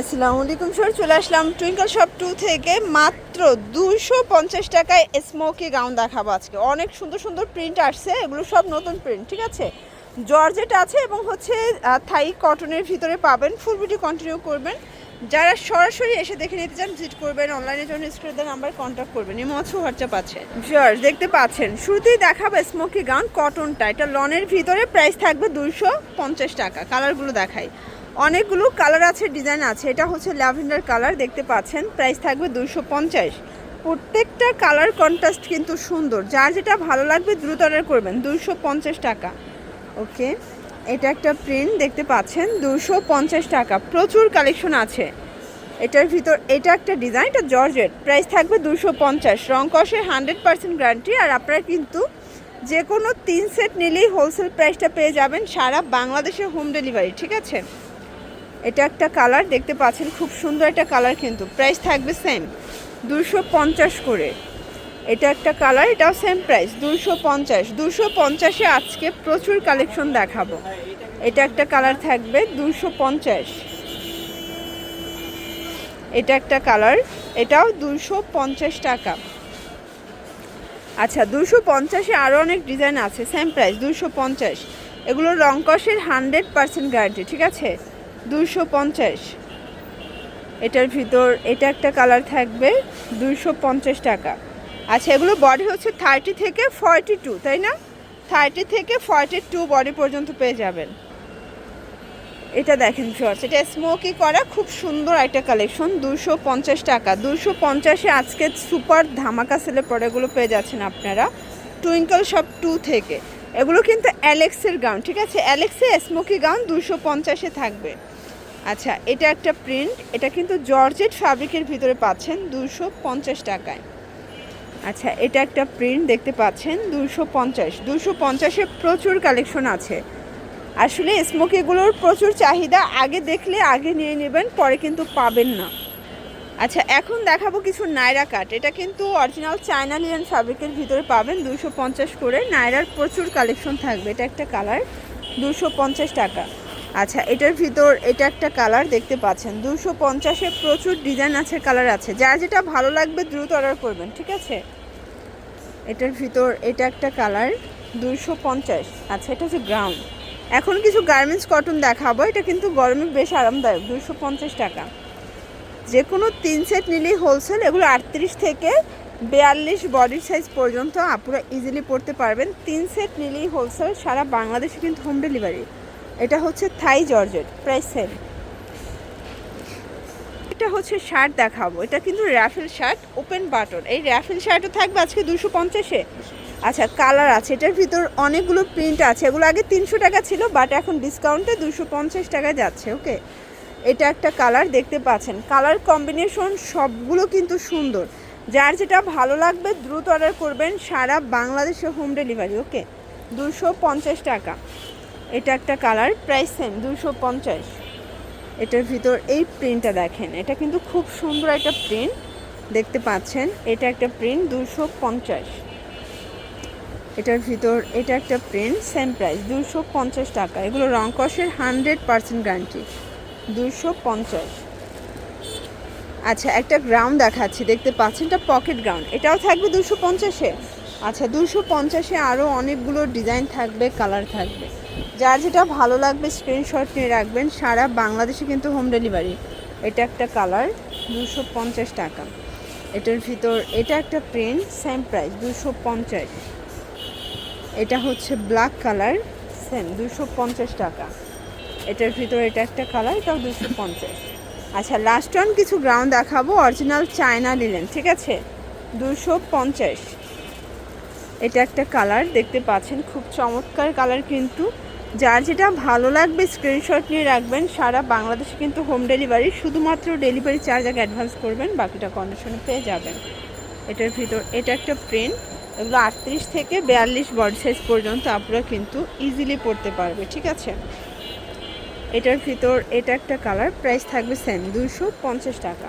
আসসালামু আলাইকুম স্যার চলে আসলাম টুইঙ্কল শপ টু থেকে। মাত্র দুশো পঞ্চাশ টাকায় স্মোকি গাউন দেখাবো আজকে। অনেক সুন্দর সুন্দর প্রিন্ট আসছে, এগুলো সব নতুন প্রিন্ট ঠিক আছে? জর্জেট আছে এবং হচ্ছে থাই কটনের ভিতরে পাবেন। ফুল ভিডিও কন্টিনিউ করবেন। যারা সরাসরি এসে দেখে নিতে চান ভিজিট করবেন। অনলাইনের জন্য স্ক্রিনের নাম্বার কন্ট্যাক্ট করবেন। এমন হচ্ছে হোয়াটসঅ্যাপ আছে। জর্জ দেখতে পাচ্ছেন। শুরুতেই দেখাবো স্মোকি গাউন কটনটা এটা লনের ভিতরে প্রাইস থাকবে দুশো পঞ্চাশ টাকা। কালারগুলো দেখাই। অনেকগুলো কালার আছে, ডিজাইন আছে। এটা হচ্ছে ল্যাভেন্ডার কালার, দেখতে পাচ্ছেন। প্রাইস থাকবে দুশো পঞ্চাশ। প্রত্যেকটা কালার কন্ট্রাস্ট কিন্তু সুন্দর। যার যেটা ভালো লাগবে, দ্রুত অর্ডার করবেন। দুশো পঞ্চাশ টাকা। ওকে? এটা একটা প্রিন্ট, দেখতে পাচ্ছেন। দুশো পঞ্চাশ টাকা। প্রচুর কালেকশন আছে। এটার ভিতর, এটা একটা ডিজাইন, এটা জর্জেট। প্রাইস থাকবে দুশো পঞ্চাশ। রং কষে হান্ড্রেড পার্সেন্ট গ্যারান্টি। আর আপনারা কিন্তু যে কোনো তিন সেট নিলেই হোলসেল প্রাইসটা পেয়ে যাবেন সারা বাংলাদেশে হোম ডেলিভারি, ঠিক আছে? এটা একটা কালার, দেখতে পাচ্ছেন খুব সুন্দর একটা কালার কিন্তু। প্রাইস থাকবে সেম দুশো পঞ্চাশ করে। এটা একটা কালার, এটাও সেম প্রাইস দুশো পঞ্চাশ। দুশো পঞ্চাশে আজকে প্রচুর কালেকশন দেখাবো। এটা একটা কালার থাকবে দুশো পঞ্চাশ। এটা একটা কালার, এটাও দুশো পঞ্চাশ টাকা। আচ্ছা দুশো পঞ্চাশে আরও অনেক ডিজাইন আছে সেম প্রাইস দুশো পঞ্চাশ। এগুলো রংকসের হান্ড্রেড পার্সেন্ট গ্যারান্টি ঠিক আছে? দুশো পঞ্চাশ। এটার ভিতর, এটা একটা কালার থাকবে দুশো পঞ্চাশ টাকা। আচ্ছা এগুলো বডি হচ্ছে থার্টি থেকে ফর্টি টু তাই না? থার্টি থেকে ফর্টি টু বডি পর্যন্ত পেয়ে যাবেন। এটা দেখেন শর্টস এটা স্মোকি করা খুব সুন্দর একটা কালেকশন দুশো পঞ্চাশ টাকা। দুশো পঞ্চাশে আজকে সুপার ধামাকা সেলে প্রোডাক্টগুলো পেয়ে যাচ্ছেন আপনারা। টুইঙ্কল শপ টু থেকে। এগুলো কিন্তু অ্যালেক্সের গাউন ঠিক আছে? অ্যালেক্সে স্মোকি গাউন দুশো পঞ্চাশে থাকবে। আচ্ছা এটা একটা প্রিন্ট এটা কিন্তু জর্জেট ফ্যাব্রিকের ভিতরে পাচ্ছেন দুশো পঞ্চাশ টাকায়। আচ্ছা এটা একটা প্রিন্ট দেখতে পাচ্ছেন দুশো পঞ্চাশ। দুশো পঞ্চাশে প্রচুর কালেকশন আছে। আসলে স্মোকিগুলোর প্রচুর চাহিদা, আগে দেখলে আগে নিয়ে নেবেন, পরে কিন্তু পাবেন না। আচ্ছা এখন দেখাবো কিছু নায়রা কাট এটা কিন্তু অরিজিনাল চায়না লিয়ান ফ্যাব্রিকের ভিতরে পাবেন দুশো পঞ্চাশ করে। নায়রার প্রচুর কালেকশন থাকবে। এটা একটা কালার দুশো পঞ্চাশ টাকা। আচ্ছা এটার ভিতর এটা একটা কালার দেখতে পাচ্ছেন। দুশো পঞ্চাশে প্রচুর ডিজাইন আছে, কালার আছে। যার যেটা ভালো লাগবে দ্রুত অর্ডার করবেন, ঠিক আছে? এটার ভিতর এটা একটা কালার, দুশো পঞ্চাশ। আচ্ছা এটা হচ্ছে গ্রাউন্ড এখন কিছু গার্মেন্টস কটন দেখাবো, এটা কিন্তু গরমে বেশ আরামদায়ক, দুশো পঞ্চাশ টাকা। যে কোনো তিন সেট নিলেই হোলসেল এগুলো আটত্রিশ থেকে বিয়াল্লিশ বডি সাইজ পর্যন্ত আপনারা ইজিলি পড়তে পারবেন। তিন সেট নিলেই হোলসেল সারা বাংলাদেশে কিন্তু হোম ডেলিভারি এটা হচ্ছে থাই জর্জেট, প্রাইস সেম। এটা হচ্ছে শার্ট দেখাবো। এটা কিন্তু র্যাফেল শার্ট, ওপেন বাটন। এই র্যাফেল শার্টও থাকবে আজকে দুশো পঞ্চাশে? আচ্ছা কালার আছে। এটার ভিতর অনেকগুলো প্রিন্ট আছে। এগুলো আগে তিনশো টাকা ছিল, বাট এখন ডিসকাউন্টে দুশো পঞ্চাশ টাকায় যাচ্ছে, ওকে? এটা একটা কালার দেখতে পাচ্ছেন। কালার কম্বিনেশন সবগুলো কিন্তু সুন্দর। যার যেটা ভালো লাগবে দ্রুত অর্ডার করবেন সারা বাংলাদেশে হোম ডেলিভারি, ওকে? দুশো পঞ্চাশ টাকা। এটা একটা কালার প্রাইস সেম দুশো পঞ্চাশ। এটার ভিতর এই প্রিন্টটা দেখেন, এটা কিন্তু খুব সুন্দর একটা প্রিন্ট, দেখতে পাচ্ছেন, এটা একটা প্রিন্ট দুশো পঞ্চাশ। এটার ভিতর এটা একটা প্রিন্ট, সেম প্রাইস দুশো পঞ্চাশ টাকা। এগুলো রং কষের হান্ড্রেড পার্সেন্ট গ্যারান্টি দুশো পঞ্চাশ। আচ্ছা একটা গ্রাউন্ড দেখাচ্ছি, দেখতে পাচ্ছেন, এটা পকেট গ্রাউন্ড, এটাও থাকবে দুশো পঞ্চাশে? আচ্ছা দুশো পঞ্চাশে আরও অনেকগুলো ডিজাইন থাকবে, কালার থাকবে। যার যেটা ভালো লাগবে স্ক্রিনশট নিয়ে রাখবেন। সারা বাংলাদেশে কিন্তু হোম ডেলিভারি এটা একটা কালার, দুশো পঞ্চাশ টাকা। এটার ভিতর, এটা একটা প্রিন্ট সেম প্রাইস দুশো পঞ্চাশ। এটা হচ্ছে ব্ল্যাক কালার সেম দুশো পঞ্চাশ টাকা। এটার ভিতর এটা একটা কালার এটাও দুশো পঞ্চাশ। আচ্ছা লাস্ট ওয়ান কিছু গ্রাউন্ড দেখাবো অরিজিনাল চায়না নিলেন ঠিক আছে? দুশো পঞ্চাশ। এটা একটা কালার, দেখতে পাচ্ছেন খুব চমৎকার কালার কিন্তু। যার যেটা ভালো লাগবে স্ক্রিনশট নিয়ে রাখবেন। সারা বাংলাদেশে কিন্তু হোম ডেলিভারি শুধুমাত্র ডেলিভারি চার্জ আগে অ্যাডভান্স করবেন, বাকিটা কন্ডিশনে পেয়ে যাবেন। এটার ভিতর, এটা একটা প্রিন্ট এগুলো আটত্রিশ থেকে বিয়াল্লিশ বডি সাইজ পর্যন্ত আপনারা কিন্তু ইজিলি পড়তে পারবে, ঠিক আছে? এটার ভিতর, এটা একটা কালার প্রাইস থাকবে সেম দুশো টাকা।